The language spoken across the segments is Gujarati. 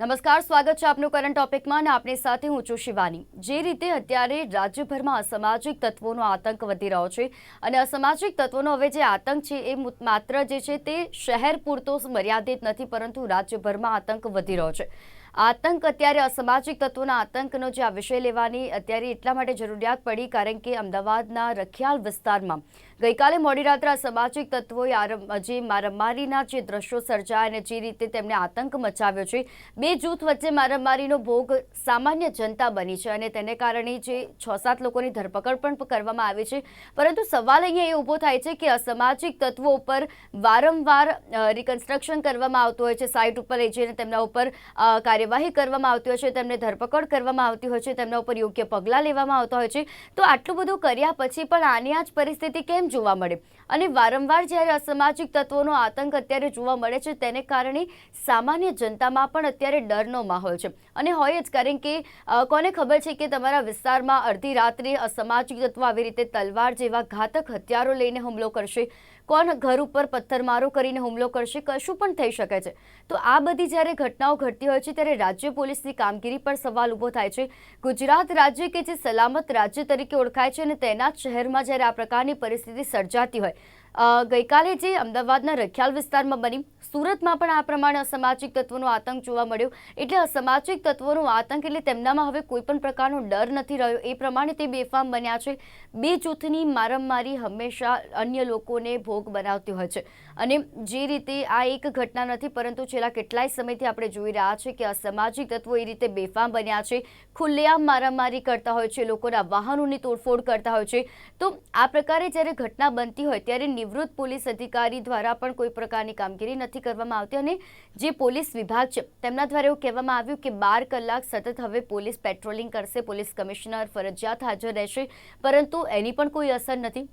નમસ્કાર, સ્વાગત છે આપનું કરંટ ટોપિકમાં અને આપની સાથે હું છું શિવાની. જે રીતે અત્યારે રાજ્યભરમાં અસામાજિક તત્વોનો આતંક વધી રહ્યો છે અને અસામાજિક તત્વોનો હવે જે આતંક છે એ માત્ર જે છે તે શહેર પૂરતો મર્યાદિત નથી, પરંતુ રાજ્યભરમાં આતંક વધી રહ્યો છે. આતંક અત્યારે અસામાજિક તત્વોના આતંકનો જે આ વિષય લેવાની અત્યારે એટલા માટે જરૂરિયાત પડી કારણ કે અમદાવાદના રખિયાલ વિસ્તારમાં ગઈકાલે મોડી રાત્રે સામાજિક તત્વોએ જે મારામારીના જે દ્રશ્યો સર્જાયા અને જે રીતે તેમણે આતંક મચાવ્યો છે, બે જૂથ વચ્ચે મારામારીનો ભોગ સામાન્ય જનતા બની છે અને તેને કારણે જે છ સાત લોકોની ધરપકડ પણ કરવામાં આવી છે. પરંતુ સવાલ અહીંયા એ ઊભો થાય છે કે અસામાજિક તત્વો ઉપર વારંવાર રિકન્સ્ટ્રક્શન કરવામાં આવતું હોય છે સાઇટ ઉપર લઈ જઈને તેમના ઉપર કાર્યવાહી કરવામાં આવતી હોય છે, તેમને ધરપકડ કરવામાં આવતી હોય છે, તેમના ઉપર યોગ્ય પગલાં લેવામાં આવતા હોય છે. તો આટલું બધું કર્યા પછી પણ આની આ જ પરિસ્થિતિ કેમ જોવા મળે. અને વારંવાર જ્યારે અસામાજિક તત્વોનો આતંક અત્યારે જોવા મળે છે, તેને કારણે સામાન્ય જનતામાં પણ અત્યારે ડરનો માહોલ છે. અને હોય જ કારણ કે કોને ખબર છે કે તમારા વિસ્તારમાં અડધી રાત્રે અસામાજિક તત્વો આવી રીતે તલવાર જેવા ઘાતક હથિયારો લઈને હુમલો કરશે? કોણ ઘર ઉપર પથ્થરમારો કરીને હુમલો કરશે, કશું પણ થઈ શકે છે? તો આ બધી જ્યારે ઘટનાઓ ઘટતી હોય છે, ત્યારે રાજ્ય પોલીસની કામગીરી પર સવાલ ઊભો થાય છે. ગુજરાત રાજ્ય કે જે સલામત રાજ્ય તરીકે ઓળખાય છે અને તેના શહેરમાં જ્યારે આ પ્રકારની પરિસ્થિતિ સર્જાતી હોય ગઈકાલે જે અમદાવાદના રખિયાલ વિસ્તારમાં બની, સુરતમાં પણ આ પ્રમાણે અસામાજિક તત્વોનો આતંક જોવા મળ્યો. એટલે અસામાજિક તત્વોનો આતંક એટલે તેમનામાં હવે કોઈ પણ પ્રકારનો ડર નથી રહ્યો. એ પ્રમાણે તે બેફામ બન્યા છે. બે જૂથની મારમારી હંમેશા અન્ય લોકોને ભોગ બનાવતી હોય છે. અને જે રીતે આ એક ઘટના નથી, પરંતુ છેલ્લા કેટલાય સમયથી આપણે જોઈ રહ્યા છે કે અસામાજિક તત્વો એ રીતે બેફામ બન્યા છે, ખુલ્લેઆમ મારામારી કરતા હોય છે, લોકોના વાહનોની તોડફોડ કરતા હોય છે. તો આ પ્રકારે જ્યારે ઘટના બનતી હોય, ત્યારે નિવૃત્ત પોલીસ અધિકારી દ્વારા પણ કોઈ પ્રકારની કામગીરી નથી કરવામાં આવતી અને જે પોલીસ વિભાગ છે, તેમના દ્વારા એવું કહેવામાં આવ્યું કે બાર કલાક સતત હવે પોલીસ પેટ્રોલિંગ કરશે, પોલીસ કમિશનર ફરજિયાત હાજર રહેશે, પરંતુ એની પણ કોઈ અસર નથી.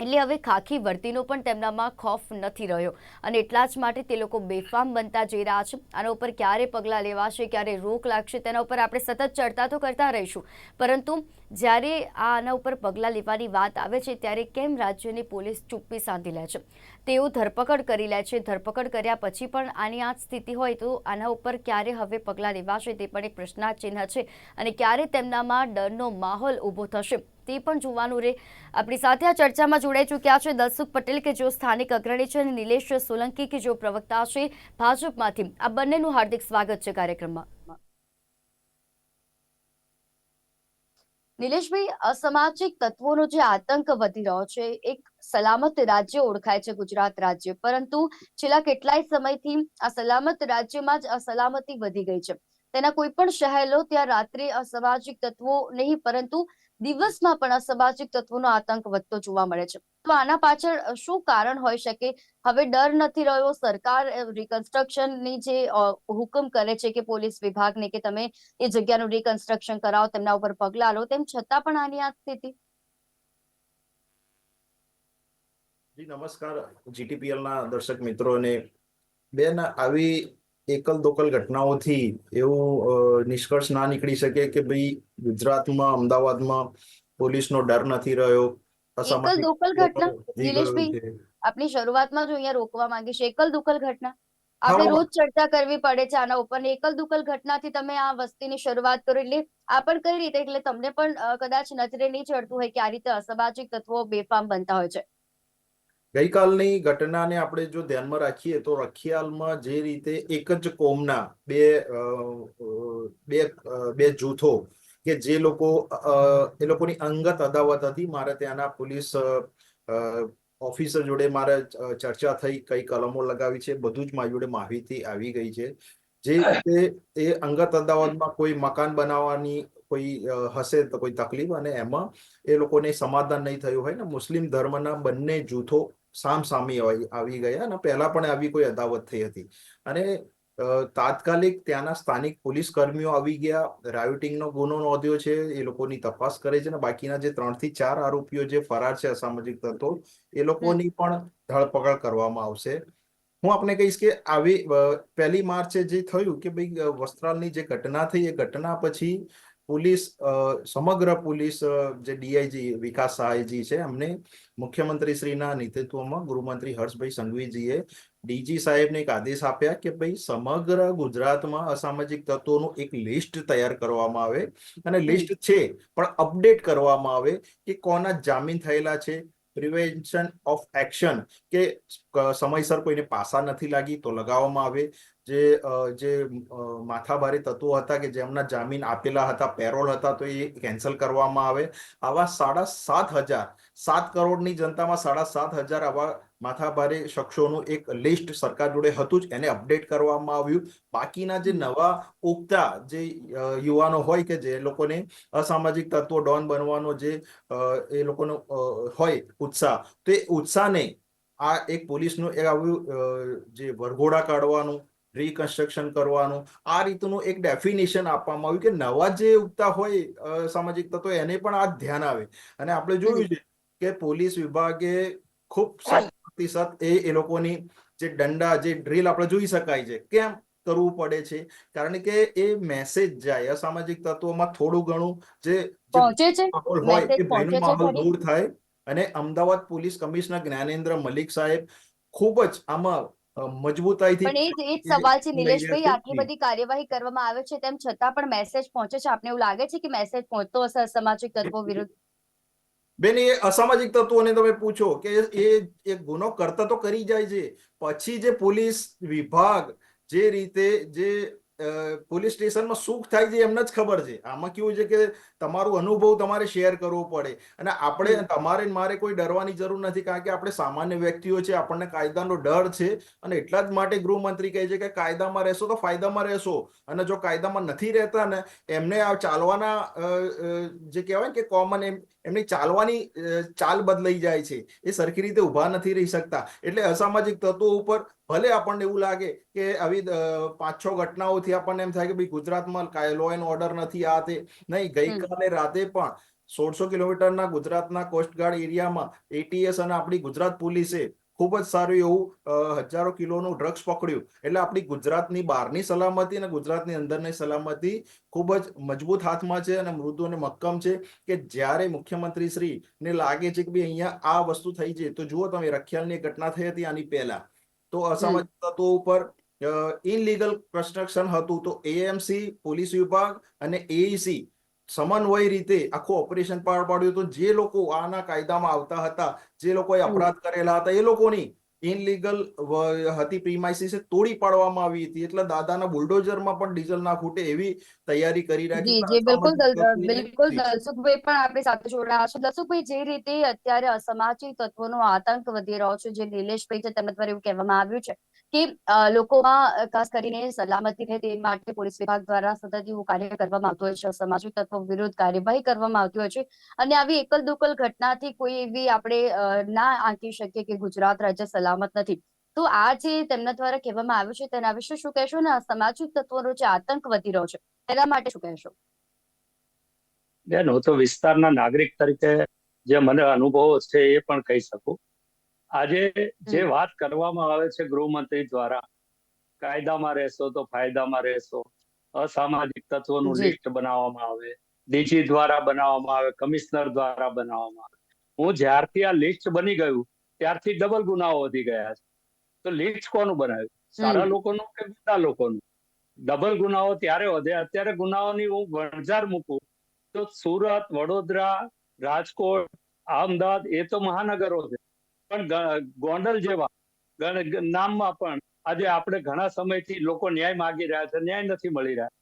એટલે હવે ખાખી વર્તીનો પણ તેમનામાં ખોફ નથી રહ્યો. અને એટલા જ માટે તે લોકો બેફામ બનતા જઈ રહ્યા છે. આના ઉપર ક્યારે પગલાં લેવાશે, ક્યારે રોક લાગશે, તેના ઉપર આપણે સતત ચર્ચા તો કરતા રહીશું. પરંતુ જ્યારે આ આના ઉપર પગલાં લેવાની વાત આવે છે, ત્યારે કેમ રાજ્યની પોલીસ ચૂપ્પી સાંધી લે છે? તેઓ ધરપકડ કરી લે છે. ધરપકડ કર્યા પછી પણ આની આ સ્થિતિ હોય તો આના ઉપર ક્યારે હવે પગલાં લેવાશે તે પણ એક પ્રશ્નાર્થ ચિહ્ન છે. અને ક્યારે તેમનામાં ડરનો માહોલ ઊભો થશે? તે પણ જોવાનું રહે આપણી સાથે આ ચર્ચામાં જોડાઈ ચૂક્યા છે દલસુખ પટેલ કે જો સ્થાનિક અગ્રણી છે અને નિલેશ સોલંકી કે જો પ્રવક્તા છે ભાજપમાંથી. આ બંનેનું હાર્દિક સ્વાગત છે કાર્યક્રમમાં. નિલેશભાઈ, અસામાજિક તત્વોનો જે આતંક વધી રહ્યો છે, એક સલામત રાજ્ય ઓળખાય છે ગુજરાત રાજ્ય. પરંતુ છેલ્લા કેટલાય સમયથી આ સલામત રાજ્યમાં જ અસલામતી વધી ગઈ છે. તેના કોઈ પણ શહેર ત્યાં રાત્રે અસામાજિક તત્વો નહીં, પરંતુ દિવસમાં પણ અસામાજિક તત્વોનો આતંક વધતો જોવા મળે છે. તો આના પાછળ શું કારણ હોઈ શકે? હવે ડર નથી રહ્યો. સરકાર રિકન્સ્ટ્રક્શનની જે હુકમ કરે છે કે પોલીસ વિભાગને કે તમે એ જગ્યાનું રિકન્સ્ટ્રક્શન કરાવો, તેમના ઉપર પગલાં લો તેમ છતાં પણ આની આ સ્થિતિ? નમસ્કાર. જીટીપીએલ ના દર્શક મિત્રોને, બેન, આવી એકલ દોકલ ઘટનાઓથી એવું નિષ્કર્ષ ના નીકળી શકે કે ભાઈ ગુજરાતમાં અમદાવાદમાં પોલીસનો ડર નથી રહ્યો. એકલ દોકલ ઘટના? છે. આપની શરૂઆતમાં જો અહીંયા રોકવા માંગી છે. એકલ દોકલ ઘટના આપણે રોજ ચર્ચા કરવી પડે છે આના ઉપર એકલ દુકલ ઘટનાથી તમે આ વસ્તીની શરૂઆત કરો એટલે આ પણ કઈ રીતે? એટલે તમને પણ કદાચ નજરે નહીં ચડતું હોય કે આ રીતે અસામાજિક તત્વો બેફામ બનતા હોય છે. ગઈકાલની ઘટનાને આપણે જો ધ્યાનમાં રાખીએ તો રખિયાલમાં જે રીતે એક જ કોમના બે બે બે જૂથો કે જે લોકો એ લોકોની અંગત અદાવત હતી, મારે ત્યાંના પોલીસ ઓફિસર જોડે મારે ચર્ચા થઈ, કઈ કલમો લગાવી છે, બધું જ મારી જોડે માહિતી આવી ગઈ છે. જે રીતે એ અંગત અદાવતમાં કોઈ મકાન બનાવવાની કોઈ હશે તો કોઈ તકલીફ અને એમાં એ લોકોને સમાધાન નહીં થયું હોય ને, મુસ્લિમ ધર્મના બંને જૂથો સામ સામી આવી ગયા અને પહેલા પણ આવી કોઈ અદાવત થઈ હતી. અને તાત્કાલિક ત્યાંના સ્થાનિક પોલીસ કર્મીઓ આવી ગયા રાયોટિંગનો ગુનો નોંધ્યો છે એ લોકોની તપાસ કરે છે અને બાકીના જે ત્રણથી ચાર આરોપીઓ જે ફરાર છે અસામાજિક તત્વો એ લોકોની પણ ધરપકડ કરવામાં આવશે. હું આપને કહીશ કે આવી પહેલી માર્ચે જે થયું કે ભાઈ વસ્ત્રાલની જે ઘટના થઈ એ ઘટના પછી પોલીસ સમગ્ર પોલીસ જે ડીઆઈજી વિકાસ સહાયજી છે એમને મુખ્યમંત્રીશ્રીના નેતૃત્વમાં ગૃહમંત્રી હર્ષભાઈ સંઘવીજીએ ડીજી સાહેબને એક આદેશ આપ્યા કે ભાઈ સમગ્ર ગુજરાતમાં અસામાજિક તત્વોનું એક લિસ્ટ તૈયાર કરવામાં આવે અને લિસ્ટ છે પણ અપડેટ કરવામાં આવે કે કોના જામીન થયેલા છે. પ્રિવેન્શન ઓફ એક્શન કે સમયસર કોઈને પાસા નથી લાગી તો લગાવવામાં આવે. જે જે માથાભારી તત્વો હતા કે જેમના જામીન આપેલા હતા પેરોલ હતા તો એ કેન્સલ કરવામાં આવે. આવા સાડા સાત હજાર સાત કરોડની જનતામાં સાડા સાત હજાર આવા માથાભારે શખ્સોનું એક લિસ્ટ સરકાર જોડે હતું જ એને અપડેટ કરવામાં આવ્યું. બાકીના જે નવા ઉગતા જે યુવાનો હોય કે જે લોકોને અસામાજિક તત્વો ડોન બનવાનો જે એ લોકોનો હોય ઉત્સાહ તો એ ઉત્સાહને આ એક પોલીસનું એક આવ્યું જે વરઘોડા કાઢવાનું રિકન્સ્ટ્રક્શન કરવાનું. આ રીતનું એક ડેફિનેશન આપવામાં આવ્યું કે નવા જે ઉગતા હોય સામાજિક તત્વો એને પણ આ ધ્યાન આવે. અને આપણે જોયું છે કે પોલીસ વિભાગે ખૂબ પ્રતિશત એ એ લોકોની જે દંડા જે ડ્રીલ આપણે જોઈ શકાય છે કેમ કરવું પડે છે? કારણ કે એ મેસેજ જાય અસામાજિક તત્વોમાં થોડું ઘણું જે માહોલ હોય એ ભયનો માહોલ દૂર થાય. અને અમદાવાદ પોલીસ કમિશનર જ્ઞાનેન્દ્ર મલિક સાહેબ ખૂબ જ આમાં મજબૂતાઈથી પણ એ જ સવાલ છે નિલેશભાઈ આટલી બધી કાર્યવાહી કરવામાં આવે છે તેમ છતાં પણ મેસેજ પહોંચે છે. આપને એવું લાગે છે કે મેસેજ પહોંચતો હશે અસામાજિક તત્વો વિરુદ્ધ? બેન એ અસામાજિક તત્વોને તમે પૂછો કે એ એક ગુનો કરતા તો કરી જાય છે. પછી જે પોલીસ વિભાગ જે રીતે જે પોલીસ સ્ટેશનમાં સુખ થાય છે એમને જ ખબર છે. આમાં કેવું છે કે તમારું અનુભવ તમારે શેર કરવો પડે. અને આપણે તમારે મારે કોઈ ડરવાની જરૂર નથી કારણ કે આપણે સામાન્ય વ્યક્તિઓ છે આપણને કાયદાનો ડર છે. અને એટલા જ માટે ગૃહમંત્રી કહે છે કે કાયદામાં રહેશો તો ફાયદામાં રહેશો. અને જો કાયદામાં નથી રહેતા ને એમને આ ચાલવાના જે કહેવાય કે કોમન એમ એમની ચાલવાની ચાલ બદલાઈ જાય છે. એ સરખી રીતે ઊભા નથી રહી શકતા. એટલે અસામાજિક તત્વો ઉપર ભલે આપણને એવું લાગે કે આવી પાંચ છ ઘટનાઓથી આપણને એમ થાય કે ભાઈ ગુજરાતમાં લો એન્ડ ઓર્ડર નથી આ તે. નહીં ગઈકાલે રાતે પણ સોળસો કિલોમીટરના ગુજરાતના કોસ્ટગાર્ડ એરિયામાં એટીએસ અને આપણી ગુજરાત પોલીસે ખૂબ જ સારું એવું હજારો કિલોનું ડ્રગ્સ પકડ્યું. એટલે આપણી ગુજરાતની બહારની સલામતી અને ગુજરાતની અંદરની સલામતી ખૂબ જ મજબૂત હાથમાં છે અને મૃદુ અને મક્કમ છે કે જ્યારે મુખ્યમંત્રી શ્રી ને લાગે છે કે ભાઈ અહીંયા આ વસ્તુ થઈ છે તો જુઓ તમે રખિયાલની ઘટના થઈ હતી આની પહેલા. તો અસામાજિક તત્વો ઉપર ઇનલીગલ કન્સ્ટ્રક્શન હતું. તો એએમસી પોલીસ વિભાગ અને એઈસી સમન્વય રીતે આખું ઓપરેશન પાર પાડ્યું હતું જે લોકો આના કાયદામાં આવતા હતા જે લોકોએ અપરાધ કરેલા હતા એ લોકોની ઇનલીગલ હતી પ્રીમાઇસીસ તોડી પાડવામાં આવી હતી. એટલે દાદાના બુલડોઝરમાં પણ ડીઝલ ના ખૂટે એવી તૈયારી કરી રાખી. જી બિલકુલ બિલકુલ દલસુખભાઈ પણ આપણી સાથે જોડાયા છે. દલસુખભાઈ જે રીતે અત્યારે અસામાજિક તત્વોનો આતંક વધી રહ્યો છે જે નિલેશભાઈ છે તેમના દ્વારા એવું કહેવામાં આવ્યું છે કે લોકોમાં ખાસ કરીને સલામતી રહે તે માટે પોલીસ વિભાગ દ્વારા સતત એવું કાર્ય કરવામાં આવતું હોય છે, સામાજિક તત્વો વિરુદ્ધ કાર્યવાહી કરવામાં આવતી હોય છે અને આવી એકલ દુકલ ઘટનાથી કોઈ એવી આપણે ના આંકી શકીએ કે ગુજરાત રાજ્ય સલામત નથી. તો આ જે તેમના દ્વારા કહેવામાં આવ્યું છે તેના વિશે શું કહેશો ને? સામાજિક તત્વોનો જે આતંક વધી રહ્યો છે તેના માટે શું કહેશો? બેન, હું તો વિસ્તારના નાગરિક તરીકે જે મને અનુભવો છે એ પણ કહી શકું. આજે જે વાત કરવામાં આવે છે ગૃહમંત્રી દ્વારા કાયદામાં રહેશો તો ફાયદામાં રહેશો. અસામાજિક તત્વોનું લિસ્ટ બનાવવામાં આવે ડીજી દ્વારા બનાવવામાં આવે કમિશનર દ્વારા બનાવવામાં આવે. હું જ્યારથી આ લિસ્ટ બની ગયું ત્યારથી ડબલ ગુનાઓ વધી ગયા છે. તો લિસ્ટ કોનું બનાવ્યું? સારા. લોકોનું કે ગુના લોકોનું? ડબલ ગુનાઓ ત્યારે વધે અત્યારે ગુનાઓની હું વણઝાર મૂકું તો સુરત વડોદરા રાજકોટ અમદાવાદ એ તો મહાનગરો છે. પણ ગોંડલ જેવા નામમાં પણ આજે આપણે ઘણા સમયથી લોકો ન્યાય માગી રહ્યા છે ન્યાય નથી મળી રહ્યા.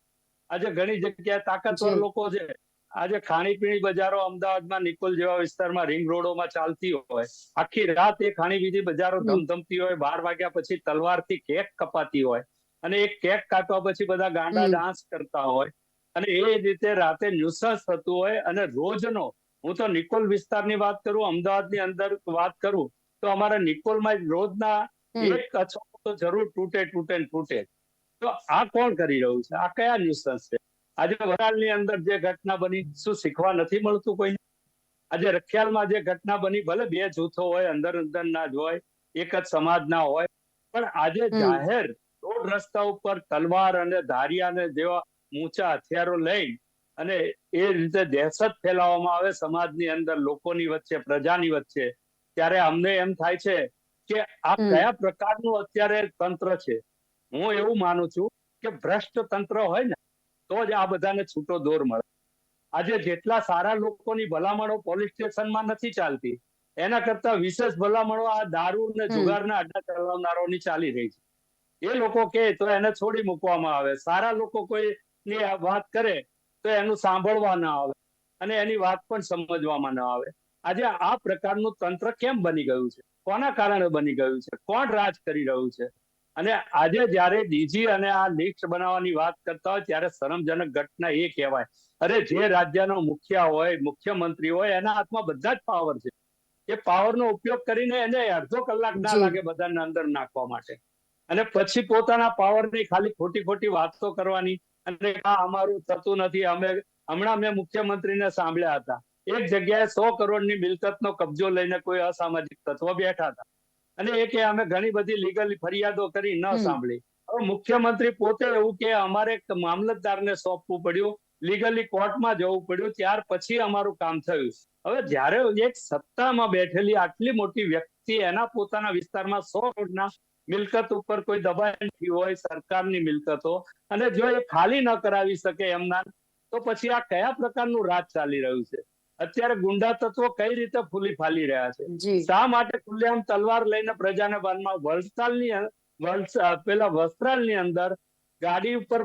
આજે ઘણી જગ્યાએ તાકાતવર લોકો છે. આજે ખાણીપીણી બજારો અમદાવાદમાં નિકોલ જેવા વિસ્તારમાં રિંગ રોડોમાં ચાલતી હોય. આખી રાત એ ખાણીપીણી બજારો ધમધમતી હોય બાર વાગ્યા પછી તલવારથી કેક કપાતી હોય અને એ કેક કાપવા પછી બધા ગાંડા. ડાન્સ કરતા હોય. અને એ રીતે રાતે ન્યુસન્સ થતું હોય અને રોજનો હું તો નિકોલ વિસ્તારની વાત કરું અમદાવાદની અંદર વાત કરું તો અમારા નિકોલમાં રોજના એક કચરો તો જરૂર તૂટે તૂટે તૂટે. તો આ કોણ કરી રહ્યું છે? આ કયા ન્યુસન્સ છે? આજે વરાળની અંદર જે ઘટના બની શું શીખવા નથી મળતું કોઈ આજે રખિયાલમાં જે ઘટના બની ભલે બે જૂથો હોય અંદર અંદરના જ હોય એક જ સમાજના હોય પણ આજે જાહેર રોડ રસ્તા ઉપર તલવાર અને ધારિયા ને જેવા ઊંચા હથિયારો લઈ અને એ રીતે દહેશત ફેલાવવામાં આવે સમાજની અંદર લોકોની વચ્ચે પ્રજાની વચ્ચે ત્યારે અમને એમ થાય છે કે આ કયા પ્રકારનું અત્યારે તંત્ર છે? હું એવું માનું છું કે ભ્રષ્ટ તંત્ર હોય ને તો જ આ બધાને છૂટો દોર મળે. આજે જેટલા સારા લોકોની ભલામણો પોલીસ સ્ટેશનમાં નથી ચાલતી એના કરતા વિશેષ ભલામણો આ દારૂ ને. જુગારના અડ્ડા ચલાવનારોની ચાલી રહી છે. એ લોકો કે તો એને છોડી મૂકવામાં આવે. સારા લોકો કોઈ ની વાત કરે તો એનું સાંભળવા ના આવે અને એની વાત પણ સમજવામાં ના આવે. આજે આ પ્રકારનું તંત્ર કેમ બની ગયું છે? કોના કારણે બની ગયું છે? કોણ રાજ કરી રહ્યું છે? અને આજે જ્યારે ડીજી અને આ લિસ્ટ બનાવવાની વાત કરતા હોય ત્યારે શરમજનક ઘટના એ કહેવાય. અરે જે રાજ્યનો મુખ્ય હોય મુખ્યમંત્રી હોય એના હાથમાં બધા જ પાવર છે. એ પાવરનો ઉપયોગ કરીને એને અડધો કલાક ના. લાગે બધાને અંદર નાખવા માટે. અને પછી પોતાના પાવરની ખાલી ખોટી ખોટી વાતો કરવાની અને આ અમારું થતું નથી. અમે હમણાં મેં મુખ્યમંત્રીને સાંભળ્યા હતા. એક જગ્યાએ સો કરોડની મિલકતનો કબજો લઈને કોઈ અસામાજિક તત્વો બેઠા હતા. અને એ કે અમે ઘણી બધી લીગલ ફરિયાદો કરી ન સાંભળી. હવે મુખ્યમંત્રી પોતે એવું કે અમારે એક મામલતદારને સોંપવું પડ્યું. લીગલી કોર્ટમાં જવું પડ્યું. ત્યાર પછી અમારું કામ થયું હવે જ્યારે એક સત્તામાં બેઠેલી આટલી મોટી વ્યક્તિ એના પોતાના વિસ્તારમાં સો કરોડના મિલકત ઉપર કોઈ દબાણ થયું હોય સરકારની મિલકતો. અને જો એ ખાલી ન કરાવી શકે એમના તો પછી આ કયા પ્રકારનું રાજ ચાલી રહ્યું છે? અત્યારે ગુંડા તત્વો કઈ રીતે ફૂલી ફાલી રહ્યા છે? શા માટે ખુલ્લેઆમ તલવાર લઈને પ્રજાને બાનમાં વલસાડની પેલા વસ્ત્રાલની અંદર ગાડી ઉપર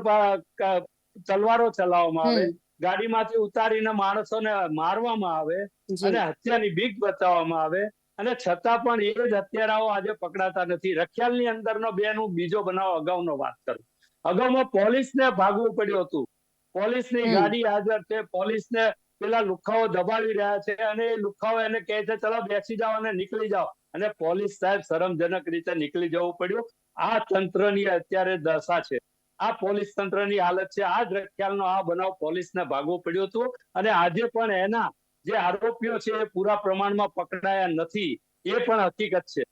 તલવારો ચલાવવામાં આવે. ગાડીમાંથી ઉતારીને માણસોને મારવામાં આવે અને હત્યાની બીક બતાવવામાં આવે અને છતાં પણ એ જ હત્યારાઓ આજે પકડાતા નથી. રખિયાલની અંદરનો બેનું બીજો બનાવ અગાઉનો વાત કરું. અગાઉમાં પોલીસને ભાગવું પડ્યું હતું. પોલીસની ગાડી હાજર છે. પોલીસને પેલા લુખાઓ દબાવી રહ્યા છે અને એ લુખાઓ એને કહે છે ચલો બેસી જાઓ અને નીકળી જાઓ. અને પોલીસ સાહેબ શરમજનક રીતે નીકળી જવું પડ્યું. આ તંત્રની અત્યારે દશા છે. આ પોલીસ તંત્રની હાલત છે. આ જ રખ્યાલનો આ બનાવ પોલીસને ભાગવું પડ્યું હતું. અને આજે પણ એના જે આરોપીઓ છે એ પૂરા પ્રમાણમાં પકડાયા નથી, એ પણ હકીકત છે.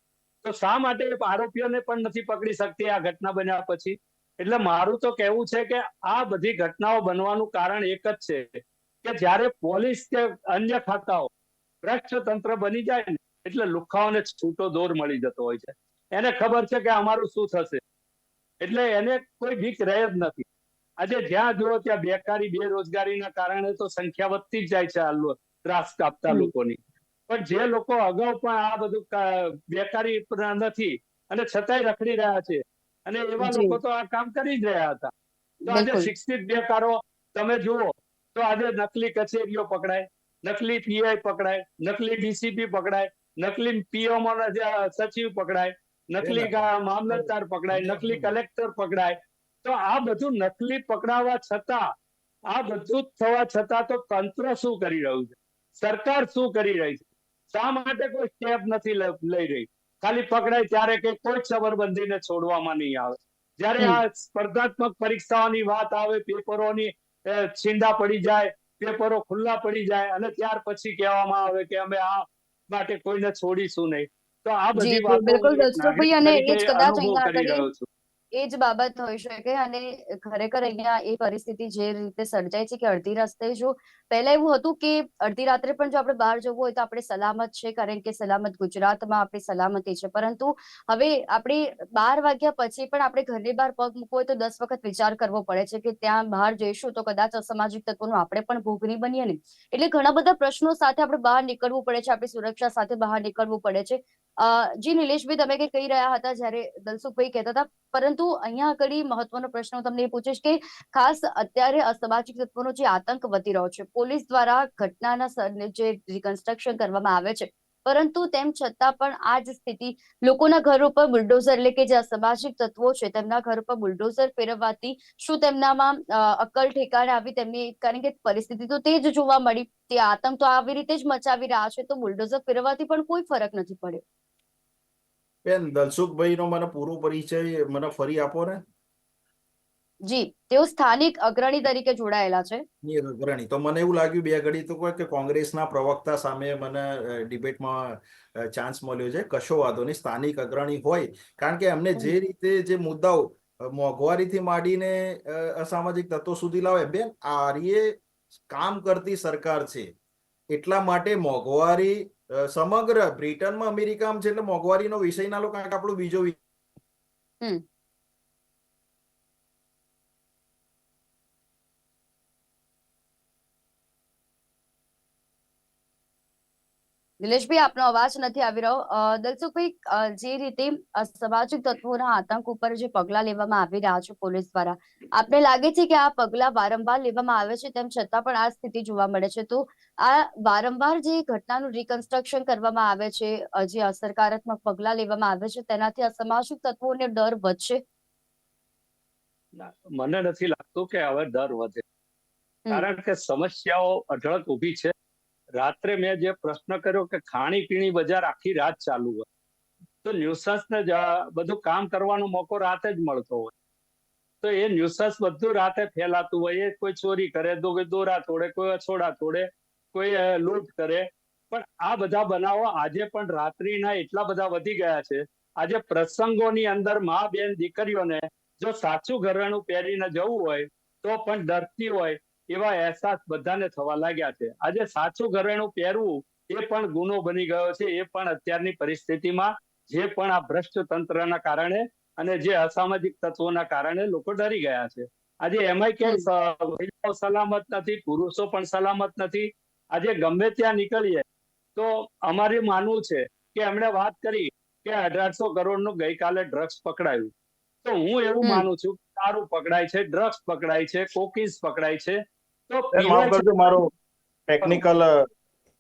તો શા માટે આરોપીઓને પણ નથી પકડી શકતી આ ઘટના બન્યા પછી? એટલે મારું તો કહેવું છે કે આ બધી ઘટનાઓ બનવાનું કારણ એક જ છે કે જ્યારે પોલીસ કે અન્ય ખાતાઓ ભ્રષ્ટ તંત્ર બની જાય ને, એટલે લુખાઓને છૂટો દોર મળી જતો હોય છે. એને ખબર છે કે અમારું શું થશે. એટલે એને કોઈ ભીખ રહે જ નથી. આજે જ્યાં જુઓ ત્યાં બેકારી, બેરોજગારીના કારણે તો સંખ્યા વધતી જ જાય છે આ લો- ત્રાસ કાપતા લોકોની. પણ જે લોકો અગાઉ પણ આ બધું બેકારી નથી અને છતાંય રખડી રહ્યા છે. અને એવા લોકો તો આ કામ કરી જ રહ્યા હતા. તો આજે શિક્ષિત બેકારો તમે જુઓ તો આજે નકલી કચેરીઓ પકડાય નકલી પીઆઈ પકડાય નકલી ડીસીપી પકડાય નકલી પીઓ સચિવ પકડાય નકલી મામલતદાર પકડાય નકલી કલેક્ટર પકડાય. તો આ બધું નકલી પકડાવા છતાં આ બધું થવા છતાં તો તંત્ર શું કરી રહ્યું છે? સરકાર શું કરી રહી છે? શા માટે કોઈ સ્ટેપ નથી લઈ રહી? ખાલી પકડાય ત્યારે કે કોઈ સબરબંધીને છોડવામાં નહીં આવે. જ્યારે આ સ્પર્ધાત્મક પરીક્ષાઓની વાત આવે પેપરોની છીંડા પડી જાય પેપરો ખુલ્લા પડી જાય અને ત્યાર પછી કહેવામાં આવે કે અમે આ માટે કોઈને છોડીશું નહીં. તો આ બધી વાત બિલકુલ હું એક અને એ જ કદાચ અહીંયા આગળ એ જ બાબત હોઈ શકે અને ખરેખર અહીંયા એ પરિસ્થિતિ જે રીતે સર્જાય છે કે અડધી રસ્તે જો પહેલા એવું હતું કે અડધી રાત્રે પણ જો આપણે બહાર જવું હોય તો આપણે સલામત છે, કારણ કે સલામત ગુજરાતમાં આપણી સલામતી છે. પરંતુ હવે આપણે બાર વાગ્યા પછી પણ આપણે ઘરની બહાર પગ મૂકવો હોય તો દસ વખત વિચાર કરવો પડે છે કે ત્યાં બહાર જઈશું તો કદાચ અસામાજિક તત્વોનું આપણે પણ ભોગ નહીં બનીએ ને. એટલે ઘણા બધા પ્રશ્નો સાથે આપણે બહાર નીકળવું પડે છે, આપણી સુરક્ષા સાથે બહાર નીકળવું પડે છે. જી નિલેશભાઈ, તમે કઈ કહી રહ્યા હતા જ્યારે દલસુખભાઈ કહેતા હતા, પરંતુ અહીંયા આગળ મહત્વનો પ્રશ્ન હું તમને એ પૂછીશ કે ખાસ અત્યારે અસામાજિક તત્વોનો જે આતંક વધી રહ્યો છે, પોલીસ દ્વારા ઘટનાના જે રિકન્સ્ટ્રક્શન કરવામાં આવે છે, પરંતુ તેમ છતાં પણ આ જ સ્થિતિ લોકોના ઘર ઉપર બુલડોઝર એટલે કે જે અસામાજિક તત્વો છે, તેમના ઘર ઉપર બુલડોઝર ફેરવવાથી શું તેમનામાં અક્કલ ઠેકાણે આવી તેમની, કારણ કે પરિસ્થિતિ તો તે જ જોવા મળી, તે આતંક તો આવી રીતે જ મચાવી રહ્યા છે, તો બુલડોઝર ફેરવવાથી પણ કોઈ ફરક નથી પડ્યો. બેન દલસુખભાઈ નો મને પૂરો પરિચય મને ફરી આપો ને. જી તેઓ સ્થાનિક અગ્રણી તરીકે જોડાયેલા છે. અગ્રણી. તો મને એવું લાગ્યું બે ઘડી તો કે કોંગ્રેસના પ્રવક્તા સામે મને ડિબેટમાં ચાન્સ મળ્યો છે. કશો વાંધો નહીં સ્થાનિક અગ્રણી હોય. કારણ કે એમને જે રીતે જે મુદ્દાઓ મોંઘવારીથી માંડીને અસામાજિક તત્વો સુધી લાવે. બેન આર્યે કામ કરતી સરકાર છે. એટલા માટે મોંઘવારી સમગ્ર બ્રિટનમાં અમેરિકામાં છે એટલે મોંઘવારીનો વિષય ના લો કારણ કે આપણો બીજો દિલેશભાઈ, આપનો અવાજ નથી આવી રહ્યો. દલસુખભાઈ જે રીતે સામાજિક તત્વોના આતંક ઉપર જે પગલા લેવામાં આવી રહ્યા છે પોલીસ દ્વારા, આપને લાગે છે કે આ પગલા વારંવાર લેવામાં આવે છે તેમ છતાં પણ આ સ્થિતિ જોવા મળે છે? તો આ વારંવાર જે ઘટનાનું રિકન્સ્ટ્રક્શન કરવામાં આવે છે જે અસરકારાત્મક પગલા લેવામાં આવે છે તેનાથી અસામાજિક તત્વોને ડર વધશે? મને નથી લાગતું કે હવે ડર વધે. કારણ કે સમસ્યાઓ અઢળક ઊભી છે. રાત્રે મેં જે પ્રશ્ન કર્યો કે ખાણી પીણી બજાર આખી રાત ચાલુ હોય તો ન્યુસન્સને બધું કામ કરવાનો મોકો રાતે જ મળતો હોય. તો એ ન્યુસન્સ બધું રાતે ફેલાતું હોય એ કોઈ ચોરી કરે દોરા તોડે કોઈ અછોડા તોડે કોઈ લૂંટ કરે. પણ આ બધા બનાવો આજે પણ રાત્રિના એટલા બધા વધી ગયા છે. આજે પ્રસંગોની અંદર મા બેન દીકરીઓને જો સાચું ઘરેણું પહેરીને જવું હોય, તો પણ ડરતી હોય એવા અહેસાસ બધાને થવા લાગ્યા છે. આજે સાચું ઘરેણું પહેરવું એ પણ ગુનો બની ગયો છે. એ પણ અત્યારની પરિસ્થિતિમાં જે પણ આ ભ્રષ્ટ તંત્રના કારણે અને જે અસામાજિક તત્વોના કારણે લોકો ડરી ગયા છે. આજે એમાંય કે મહિલાઓ સલામત નથી, પુરુષો પણ સલામત નથી. આજે ગમે ત્યાં નીકળીએ તો અમારે માનવું છે કે એમણે વાત કરી કે અઢારસો કરોડનું ગઈકાલે ડ્રગ્સ પકડાયું. તો હું એવું માનું છું સારું દારૂ પકડાય છે ડ્રગ્સ પકડાય છે કોકીઝ પકડાય છે તો મારો ટેકનિકલ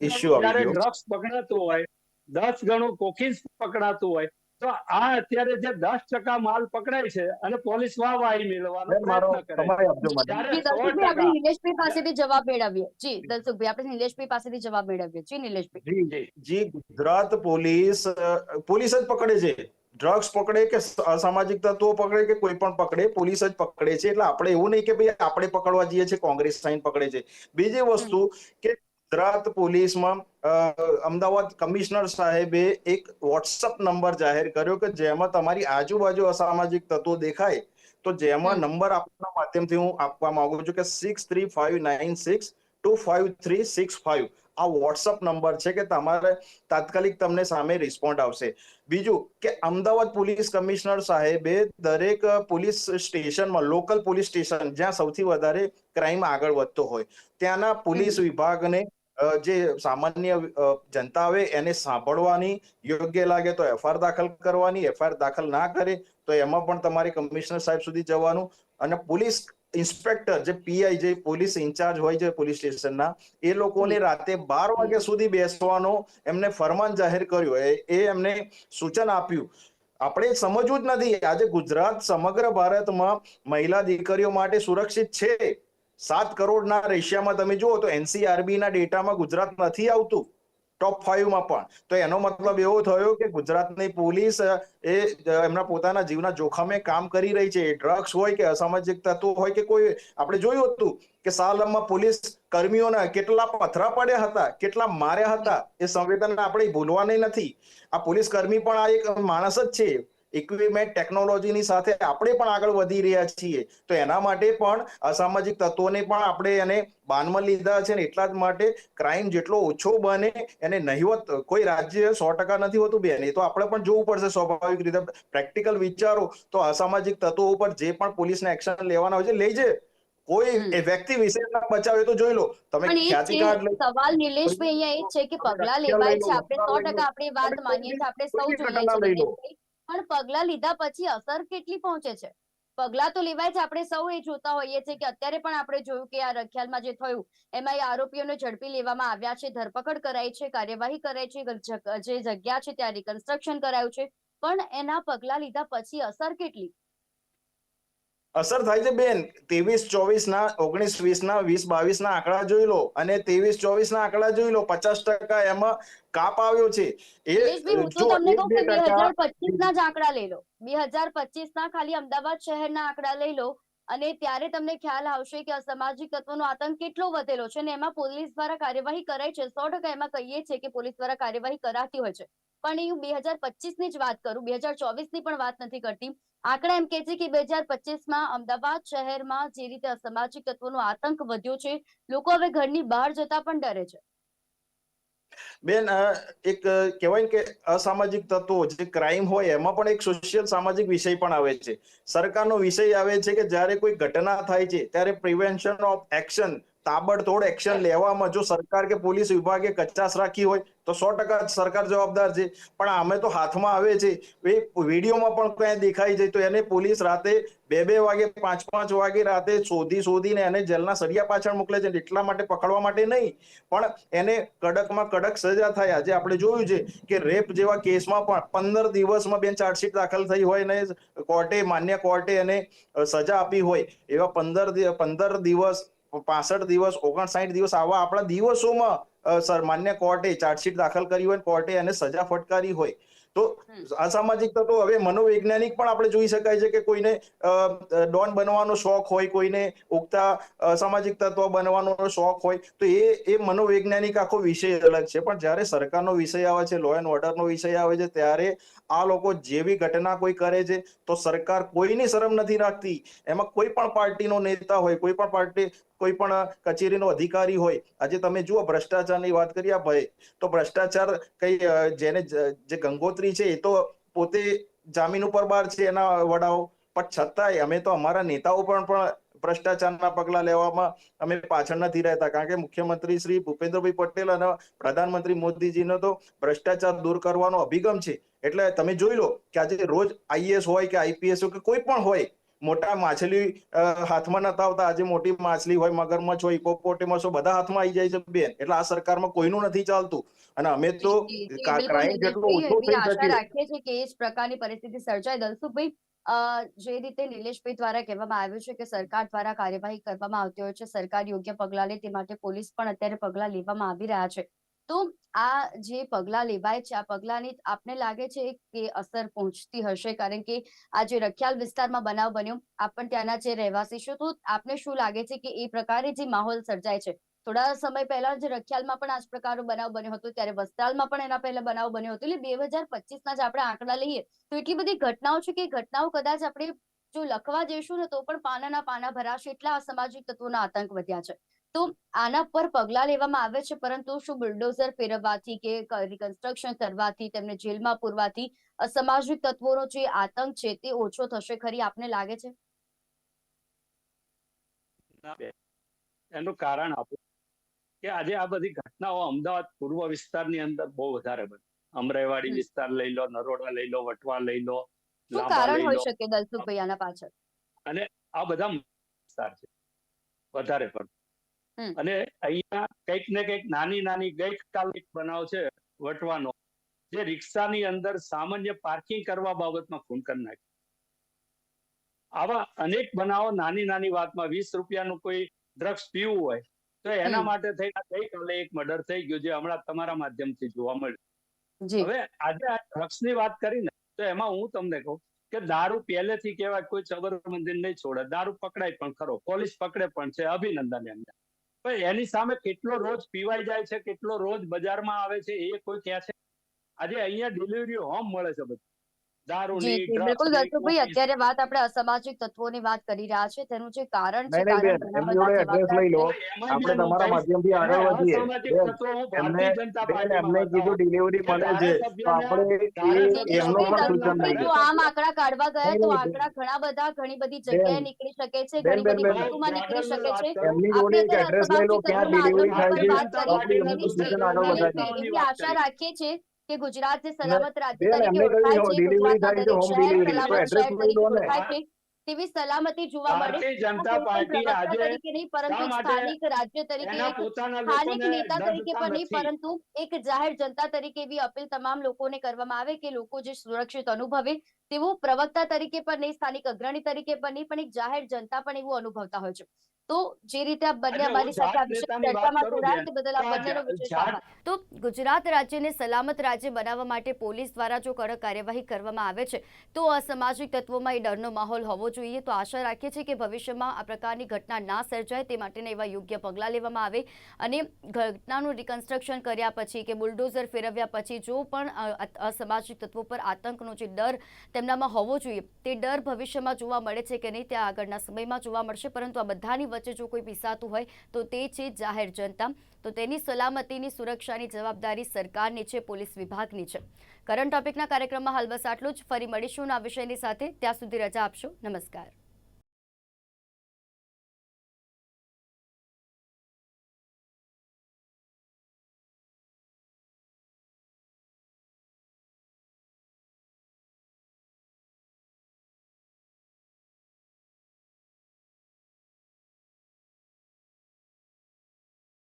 ઇશ્યુ આવી ગયો. ડ્રગ્સ પકડાતું હોય દસ ગણું કોકીઝ પકડાતું હોય તો આ અત્યારે જે દસ ટકા માલ પકડાય છે અને પોલીસ વાહ વાહી મેળવવાનો પ્રયત્ન કરે સમય આપજો મને ત્યારે જી સો દલસુખભાઈ આપણે ટકા નિલેશભાઈ પાસેથી જવાબ મેળવીએ. જી દલસુખભાઈ આપણે નિલેશભાઈ પાસેથી જવાબ મેળવીએ. જી નિલેશભાઈ. જી જી. જી ગુજરાત પોલીસ પોલીસ જ પકડે છે. ડ્રગ્સ પકડે કે અસામાજિક તત્વો પકડે કે કોઈ પણ પકડે પોલીસ જ પકડે છે. એટલે આપણે એવું નહીં કે ભાઈ આપણે પકડવા જઈએ છીએ કોંગ્રેસ સાઈન પકડે છે. બીજી વસ્તુ કે ગુજરાત પોલીસમાં અમદાવાદ કમિશનર સાહેબે એક વોટ્સઅપ નંબર જાહેર કર્યો કે જેમાં તમારી આજુબાજુ અસામાજિક તત્વો દેખાય તો જેમાં નંબર આપવાના માધ્યમથી હું આપવા માંગુ છું કે six three five nine six two five three six five આ વોટ્સઅપ નંબર છે કે તમારે તાત્કાલિક તમને સામે રિસ્પોન્ડ આવશે. બીજું કે અમદાવાદ પોલીસ કમિશનર સાહેબે દરેક પોલીસ સ્ટેશનમાં લોકલ પોલીસ સ્ટેશન જ્યાં સૌથી વધારે ક્રાઇમ આગળ વધતો હોય ત્યાંના પોલીસ વિભાગને જે સામાન્ય જનતા આવે એને સાંભળવાની યોગ્ય લાગે તો એફઆઈઆર દાખલ કરવાની એફઆઈઆર દાખલ ના કરે તો એમાં પણ તમારે કમિશનર સાહેબ સુધી જવાનું અને પોલીસ ઇન્સ્પેક્ટર જે પીઆઈ જે પોલીસ ઇન્ચાર્જ હોય છે પોલીસ સ્ટેશનના એ લોકોને રાતે બાર વાગ્યા સુધી બેસવાનો એમને ફરમાન જાહેર કર્યું. એ એમને સૂચન આપ્યું. આપણે સમજવું જ નથી. આજે ગુજરાત સમગ્ર ભારતમાં મહિલા દીકરીઓ માટે સુરક્ષિત છે. સાત કરોડના રેશિયામાં તમે જુઓ તો એનસીઆરબી ના ડેટામાં ગુજરાત નથી આવતું ટોપ ફાઈવમાં પણ. તો એનો મતલબ એવો થયો કે ગુજરાતની પોલીસ એ એમના પોતાના જીવના જોખમે કામ કરી રહી છે. ડ્રગ્સ હોય કે અસામાજિક તત્વો હોય કે કોઈ, આપણે જોયું હતું કે સાલમમાં પોલીસ કર્મીઓના કેટલા પથરા પડ્યા હતા, કેટલા માર્યા હતા, એ સંવેદના આપણે ભૂલવાની નથી. આ પોલીસ કર્મી પણ આ એક માણસ જ છે. ઇક્વિપમેન્ટ ટેકનોલોજીની સાથે આપણે પણ આગળ વધી રહ્યા છીએ. તો એના માટે પણ અસામાજિક તત્વોને પણ આપણે એને બાનમાં લીધા છે ને એટલા જ માટે ક્રાઇમ જેટલો ઓછો બને એને નહીવત કોઈ રાજ્ય સો ટકા નથી હોતું બેન. એ તો આપણે પણ જોવું પડશે સ્વાભાવિક રીતે. પ્રેક્ટિકલ વિચારો તો અસામાજિક તત્વો ઉપર જે પણ પોલીસને એક્શન લેવાના હોય છે લઈ જાય કોઈ વ્યક્તિ વિશેષના બચાવે તો જોઈ લો. તમે ખ્યાતિ કાર્ડ સવાલ નિલેશભાઈ અહીંયા એ છે કે પગલા લેવાય છે? આપણે સો લઈ લો. ટકા આપણી વાત માનીએ છીએ આપણે સૌ જોઈએ ઘટના પણ પગલા લીધા પછી અસર કેટલી પહોંચે છે? પગલા તો લેવાય છે આપણે સૌ એ જોતા હોઈએ છીએ કે અત્યારે પણ આપણે જોયું કે આ રખિયાલમાં જે થયું, એમાં એ આરોપીઓને ઝડપી લેવામાં આવ્યા છે, ધરપકડ કરાઈ છે, કાર્યવાહી કરાઈ છે જે જગ્યા છે ત્યાં રિકન્સ્ટ્રક્શન કરાયું છે. પણ એના પગલા લીધા પછી અસર કેટલી? અસર થાય છે બેન. ત્રેવીસ ચોવીસ ના ઓગણીસ વીસ ના વીસ બાવીસ ના આંકડા જોઈ લો અને ત્રેવીસ ચોવીસ ના આંકડા જોઈ લો. પચાસ ટકા એમાં કાપ આવ્યો છે. એ તમને કહું કે બે હજાર પચીસ ના જ આંકડા લઈ લો. બે હજાર પચીસ ના ખાલી અમદાવાદ શહેરના આંકડા લઈ લો અને ત્યારે તમને ખ્યાલ આવશે કે અસામાજિક તત્વોનો આતંક કેટલો વધેલો છે અને એમાં પોલીસ દ્વારા કાર્યવાહી કરાઈ છે. સો ટકા એમાં કહીએ છીએ કે પોલીસ દ્વારા કાર્યવાહી કરાતી હોય છે. પણ એ હું બે હજાર પચીસની જ વાત કરું. બે હજાર ચોવીસની પણ વાત નથી કરતી. આંકડા એમ કે છે કે બે હજાર પચીસમાં અમદાવાદ શહેરમાં જે રીતે અસામાજિક તત્વોનો આતંક વધ્યો છે, લોકો હવે ઘરની બહાર જતા પણ ડરે છે. બેન એક કહેવાય ને કે અસામાજિક તત્વો જે ક્રાઇમ હોય એમાં પણ એક સોશિયલ સામાજિક વિષય પણ આવે છે. સરકારનો વિષય આવે છે કે જ્યારે કોઈ ઘટના થાય છે, ત્યારે પ્રિવેન્શન ઓફ એક્શન તાબડતોડ એક્શન લેવામાં જો સરકાર કે પોલીસ વિભાગે કચાશ રાખી હોય તો સો ટકા સરકાર જવાબદાર છે. પણ આમે તો હાથમાં આવે છે. એ વિડીયોમાં પણ ક્યાંય દેખાય છે તો એને પોલીસ રાતે બે બે વાગે, પાંચ પાંચ વાગે રાતે શોધી શોધીને એને જેલના સળિયા પાછળ મોકલે છે એટલા માટે પકડવા માટે નહીં. પણ એને કડકમાં કડક સજા થાય. આજે આપણે જોયું છે કે રેપ જેવા કેસમાં પણ પંદર દિવસમાં બેન ચાર્જશીટ દાખલ થઈ હોય ને કોર્ટે, માન્ય કોર્ટે એને સજા આપી હોય. એવા પંદર પંદર દિવસ પાસઠ દિવસ ઓગણસાઠ દિવસ આવા આપણા દિવસોમાં સર માન્ય કોર્ટે ચાર્જશીટ દાખલ કરી હોય કોર્ટે એને સજા ફટકારી હોય. તો અસામાજિક તત્વો હવે મનોવૈજ્ઞાનિક પણ આપણે જોઈ શકાય છે કે કોઈને ડોન બનવાનો શોખ હોય કોઈને ઉગતા અસામાજિક તત્વ બનવાનો શોખ હોય તો એ એ મનોવૈજ્ઞાનિક આખો વિષય અલગ છે. પણ જ્યારે સરકારનો વિષય આવે છે લો એન્ડ ઓર્ડરનો વિષય આવે છે ત્યારે આ લોકો જેવી ઘટના કોઈ કરે છે તો સરકાર કોઈની શરમ નથી રાખતી. એમાં કોઈ પણ પાર્ટીનો નેતા હોય કોઈ પણ પાર્ટી કોઈ પણ કચેરીનો અધિકારી હોય, આજે તમે જુઓ ભ્રષ્ટાચારની વાત કરી આ ભાઈ તો ભ્રષ્ટાચાર કઈ જેને જે ગંગોત્રી છે એ તો પોતે જામીન ઉપર બહાર છે એના વડાઓ, પણ છતાંય અમે તો અમારા નેતાઓ પણ પણ ભ્રષ્ટાચારના પગલા લેવામાં અમે પાછળ નથી રહેતા, કારણ કે મુખ્યમંત્રી શ્રી ભૂપેન્દ્રભાઈ પટેલ અને પ્રધાનમંત્રી મોદીજીનો તો ભ્રષ્ટાચાર દૂર કરવાનો અભિગમ છે. એટલે તમે જોઈ લો કે આજે રોજ આઈએસ હોય કે આઈપીએસ હોય કે કોઈ પણ હોય મોટા માછલી હાથમાં નતા આવતા. આજે મોટી માછલી હોય મગરમચ્છ હોય ઇકોપોટેમસ હોય બધા હાથમાં આવી જાય છે બેન. એટલે આ સરકારમાં કોઈનું નથી ચાલતું. અને અમે તો ક્રાઇમ જેટલો ઓછો થઈ શકે. રાખીએ છીએ કે એ જ પ્રકારની પરિસ્થિતિ સર્જાય. દલસુખભાઈ જે રીતે નિલેશભાઈ દ્વારા કહેવામાં આવ્યું છે કે સરકાર દ્વારા કાર્યવાહી કરવામાં આવતી હોય છે સરકાર યોગ્ય પગલાં લે તે માટે પોલીસ પણ અત્યારે પગલાં લેવામાં આવી રહ્યા છે. તો આ જે પગલા લેવાય છે, આ પગલાંની આપને લાગે છે કે અસર પહોંચતી હશે? કારણ કે આ જે રખિયાલ વિસ્તારમાં બનાવ બન્યો, આપ પણ ત્યાંના જે રહેવાસી છો, તો આપને શું લાગે છે કે એ પ્રકારે જે માહોલ સર્જાય છે? થોડા સમય પહેલા જે રખિયાલમાં પણ આ જ પ્રકારનો બનાવ બન્યો હતો, ત્યારે વસ્ત્રાલમાં પણ એના પહેલા બનાવ બન્યો હતો. એટલે બે હજાર પચીસના જ આપણે આંકડા લઈએ, તો એટલી બધી ઘટનાઓ છે કે ઘટનાઓ કદાચ આપણે જો લખવા જઈશું ને તો પણ પાનાના પાના ભરાશે એટલા અસામાજિક તત્વોના આતંક વધ્યા છે. તો આના પર પગલા લેવામાં આવે છે પરંતુ શું બુલડોઝર ફેરવવાથી કે રિકન્સ્ટ્રક્શન કરવાથી તેમને જેલમાં પૂરવાથી અસામાજિક તત્વોનો જે આતંક છે તે ઓછો થશે ખરી આપને લાગે છે? એનું કારણ આપું કે આજે આ બધી ઘટનાઓ અમદાવાદ પૂર્વ વિસ્તારની અંદર બહુ વધારે બની. અમરાઈવાડી વિસ્તાર લઈ લો નરોડા લઈ લો વટવા લઈ લો કારણ હોઈ શકે દલસુખભાઈ આના પાછળ આ બધા વિસ્તાર છે વધારે હમ. અને અહીંયા કંઈક ને કંઈક નાની નાની ગઈકાલ બનાવ છે વટવાનો જે રિક્ષાની અંદર સામાન્ય પાર્કિંગ કરવા બાબતમાં ખૂન કરી નાખ્યું આવા અનેક બનાવો નાની નાની વાતમાં વીસ રૂપિયાનું કોઈ ડ્રગ્સ પીવું હોય તો એના માટે થઈને ગઈકાલે એક મર્ડર થઈ ગયું જે હમણાં તમારા માધ્યમથી જોવા મળ્યું. હવે આજે આ ડ્રગ્સની વાત કરીને તો એમાં હું તમને કહું કે દારૂ પહેલેથી કહેવાય કોઈ ચબર મંદિર નહીં છોડે. દારૂ પકડાય પણ ખરો. પોલીસ પકડે પણ છે અભિનંદન એમને. પણ એની સામે કેટલો રોજ પીવાઈ જાય છે, કેટલો રોજ બજારમાં આવે છે, એ કોઈ ક્યાં છે? આજે અહીંયા ડિલિવરી હોમ મળે છે બધું. દારૂની બિલકુલ દર્શકભાઈ અત્યારે વાત આપણે અસામાજિક તત્વોની વાત કરી રહ્યા છે તેનું જે કારણ છે address લઈ લો. આપણે તમારા માધ્યમથી આગળ વધીએ. અસામાજિક બેન, તત્વો હું એમને એમને કીધું ડિલિવરી મળે છે. તો આપણે એમનો પણ સૂચન દર્શકભાઈ, તો જો આમ આંકડા કાઢવા ગયા તો આંકડા ઘણા બધા ઘણી બધી જગ્યાએ નીકળી શકે છે ઘણી બધી વસ્તુમાં નીકળી શકે છે. એમની જોડે એક એડ્રેસ લઈ લો ક્યાં ડિલિવરી થાય છે આપણે એમનું સૂચન આગળ વધારીએ. આશા રાખીએ છીએ કે ગુજરાત જે સલામત રાજ્ય તરીકે ઓળખાય છે ગુજરાતના દરેક શહેર સલામત શહેર તરીકે ઓળખાય છે તેવી સલામતી જોવા મળે. જનતા પાર્ટી આજે તરીકે નહીં પરંતુ સ્થાનિક રાજ્ય તરીકે સ્થાનિક નેતા તરીકે પણ નહીં પરંતુ એક જાહેર જનતા તરીકે એવી અપીલ તમામ લોકોને કરવામાં આવે કે લોકો જે સુરક્ષિત અનુભવે તેવું પ્રવક્તા તરીકે પણ નહીં સ્થાનિક અગ્રણી તરીકે પણ નહીં પણ એક જાહેર જનતા પણ એવું અનુભવતા હોય છે તો જે રીતે આ બંને અમારી સાથે આ વિશે ચર્ચામાં જોડાયા તે બદલ આ બંનેનો વિશેષ આભાર. તો ગુજરાત રાજ્યને સલામત રાજ્ય બનાવવા માટે પોલીસ દ્વારા જો કડક કાર્યવાહી કરવામાં આવે છે તો અસામાજિક તત્વોમાં એ ડરનો માહોલ હોવો જોઈએ તો આશા રાખીએ છીએ કે ભવિષ્યમાં આ પ્રકારની ઘટના ના સર્જાય તે માટેના એવા યોગ્ય પગલાં લેવામાં આવે અને ઘટનાનું રિકન્સ્ટ્રક્શન કર્યા પછી કે બુલડોઝર ફેરવ્યા પછી જો પણ અસામાજિક તત્વો પર આતંકનો જે ડર તેમનામાં હોવો જોઈએ. તે ડર ભવિષ્યમાં જોવા મળે છે કે નહીં, તે આગળના સમયમાં જોવા મળશે, પરંતુ આ બધાની વચ્ચે જો કોઈ પીસાતું હોય, તો તે છે જાહેર જનતા. તો તેની સલામતીની સુરક્ષાની જવાબદારી સરકારની છે, પોલીસ વિભાગની છે. કરંટ ટોપિકના કાર્યક્રમમાં હાલ બસ આટલું જ. ફરી મળીશું આ વિષયની સાથે. ત્યાં સુધી રજા આપશો. નમસ્કાર.